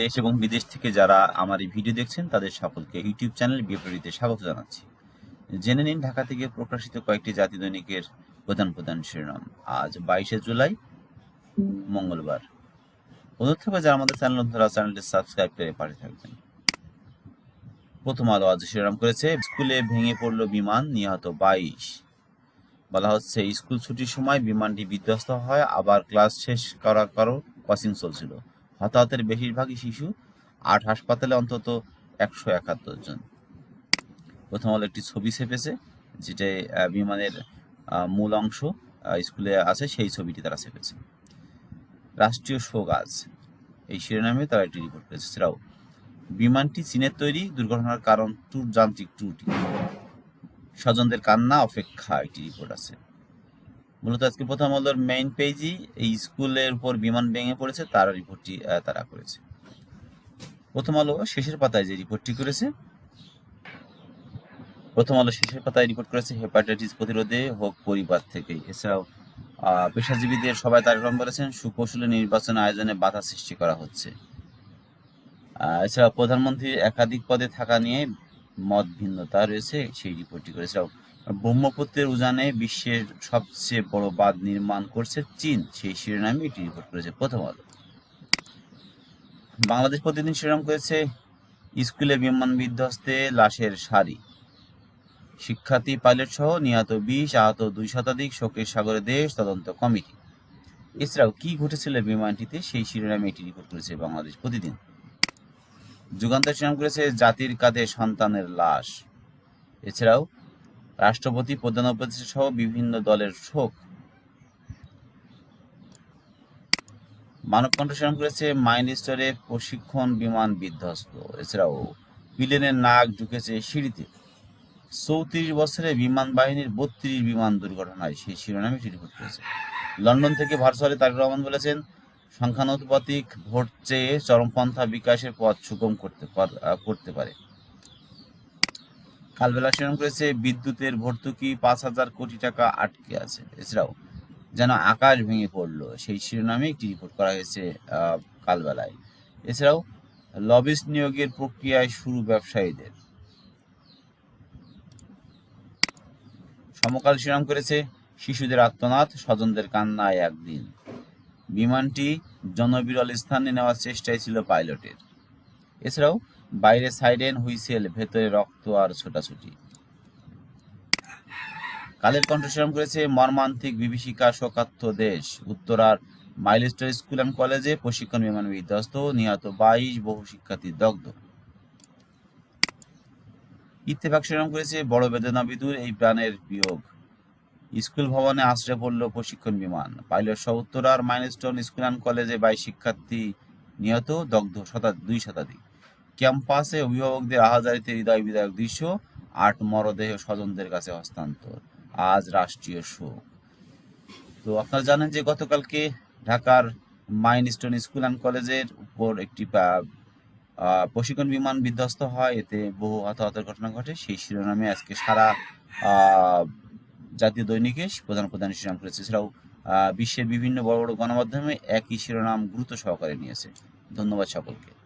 দেশ এবং বিদেশ থেকে যারা আমার এই ভিডিও দেখছেন, তাদের সকলকে ইউটিউব চ্যানেল বিপরীতে স্বাগত জানাচ্ছি। জেনে নিন, ঢাকা থেকে প্রকাশিত কয়েকটি জাতি দৈনিকের প্রধান প্রধান শিরোনাম। আজ বাইশে জুলাই, মঙ্গলবার। অনুরোধ থাকবে যারা আমাদের চ্যানেল ধরা চ্যানেলটি সাবস্ক্রাইব করে পাশে থাকবেন। প্রথম আলো আজ শিরোনাম করেছে, স্কুলে ভেঙে পড়ল বিমান, নিহত বাইশ। বলা হচ্ছে, স্কুল ছুটির সময় বিমানটি বিধ্বস্ত হয়, আবার ক্লাস শেষ করা কারও কোচিং চলছিল। হতাহতের বেশিরভাগই শিশু আট হাসপাতালে অন্তত একশো একাত্তর জন। প্রথম আলো একটি ছবি ছেপেছে, যেটা বিমানের মূল অংশ স্কুলে আছে, সেই ছবিটি তারা ছেপেছে। রাষ্ট্রীয় শোক আজ এই শিরোনামে তারা একটি রিপোর্ট করেছে এছাড়াও, বিমানটি চীনের তৈরি, দুর্ঘটনার কারণ, ট্যুর, যান্ত্রিক ত্রুটি। স্বজনদের কান্না, অপেক্ষা, একটি রিপোর্ট আছে। মূলত আজকে প্রথম আলোর মেইন পেজই এই স্কুলের উপর বিমান ভেঙে পড়েছে, তার রিপোর্টটি তারা করেছে। প্রথম আলো শেষের পাতায় যে রিপোর্টটি করেছে, প্রথম আলো শেষের পাতায় রিপোর্ট করেছে হেপাটাইটিস প্রতিরোধে হোক পরিবার থেকেই। এছাড়াও পেশাজীবীদের সবাই তারেক বলেছেন সুকৌশলে নির্বাচন আয়োজনে বাধা সৃষ্টি করা হচ্ছে। এছাড়া প্রধানমন্ত্রীর একাধিক পদে থাকা নিয়ে মত ভিন্নতা রয়েছে, সেই রিপোর্টটি করে এছাড়াও ব্রহ্মপুত্রের উজানে বিশ্বের সবচেয়ে বড় বাঁধ নির্মাণ করছে চীন। সেই শিরোনামে এটি রিপোর্ট করেছে প্রথম আলো। বাংলাদেশ প্রতিদিন শিরোনাম করেছে, স্কুলে বিমান বিধ্বস্তে লাশের সারি। শিক্ষার্থী, পাইলট সহ নিহত বিশ, আহত দুই শতাধিক, শোকের সাগরে দেশ, তদন্ত কমিটি। এছাড়াও কি ঘটেছিল বিমানটিতে, সেই শিরোনামে এটি রিপোর্ট করেছে বাংলাদেশ প্রতিদিন। যুগান্তর শিরোনাম করেছে, জাতির কাঁধে সন্তানের লাশ। এছাড়াও রাষ্ট্রপতি প্রধান উপদেষ্টা সহ বিভিন্ন দলের শোক। মানব কণ্ঠ করেছে মাইন্ড স্টোরে প্রশিক্ষণ বিমান বিধ্বস্ত। এছাড়াও প্লেনের নাক ঢুকেছে সিঁড়িতে। চৌত্রিশ বছরে বিমান বাহিনীর বত্রিশ বিমান দুর্ঘটনায় সেই শিরোনামে রিপোর্ট করেছে লন্ডন থেকে ভার্চুয়ালি তারেক রহমান বলেছেন, সংখ্যানুপাতিক ভোট চেয়ে চরমপন্থা বিকাশের পথ সুগম করতে করতে পারে। কালবেলা শিরোনাম করেছে, বিদ্যুতের ভর্তুকি পাঁচ হাজার কোটি টাকা আটকে আছে। এছাড়াও যেন আকাশ ভেঙে পড়ল, সেই শিরোনামে একটি রিপোর্ট করা হয়েছে কালবেলায়। এছাড়াও লবিস্ট নিয়োগের প্রক্রিয়ায় শুরু ব্যবসায়ীদের। সমকাল শিরোনাম করেছে, শিশুদের আত্মনাথ, স্বজনদের কান্নায় একদিন। বিমানটি জনবিরল স্থানে নেওয়ার চেষ্টায় ছিল পাইলটের। এছাড়াও বাইরে সাইরেন হুইসেল, ভেতরে রক্ত আর ছোটাছুটি। কালের কণ্ঠ শিরোনাম করেছে মর্মান্তিক বিভীষিকা শোকার্থ দেশ। উত্তরার মাইলস্টোর স্কুল অ্যান্ড কলেজে প্রশিক্ষণ বিমান বিধ্বস্ত, নিহত বাইশ বহু শিক্ষার্থী দগ্ধ। ইত্তেফাক শিরোনাম করেছে বড় বেদনা বিদুর, এই প্রাণের বিয়োগ। স্কুল ভবনে আশ্রয় পড়ল প্রশিক্ষণ বিমান। পাইলট সহ উত্তরার মাইলস্টোন স্কুল অ্যান্ড কলেজে বাইশ শিক্ষার্থী নিহত, দগ্ধ শতা, দুই শতাধিক। ক্যাম্পাসে অভিভাবকদের আহাজারিতে হৃদয় বিদায়ক দৃশ্য, আট মরদেহ স্বজনদের কাছে হস্তান্তর। আজ রাষ্ট্রীয় শোক। তো আপনারা জানেন যে গতকালকে ঢাকার মাইন মাইনস্টোন স্কুল অ্যান্ড কলেজের উপর একটি প্রশিক্ষণ বিমান বিধ্বস্ত হয়। এতে বহু হতাহতের ঘটনা ঘটে। সেই শিরোনামে আজকে সারা জাতীয় দৈনিকে প্রধান প্রধান শিরোনাম করেছে। এছাড়াও বিশ্বের বিভিন্ন বড় বড় গণমাধ্যমে একই শিরোনাম গুরুত্ব সহকারে নিয়েছে। ধন্যবাদ সকলকে।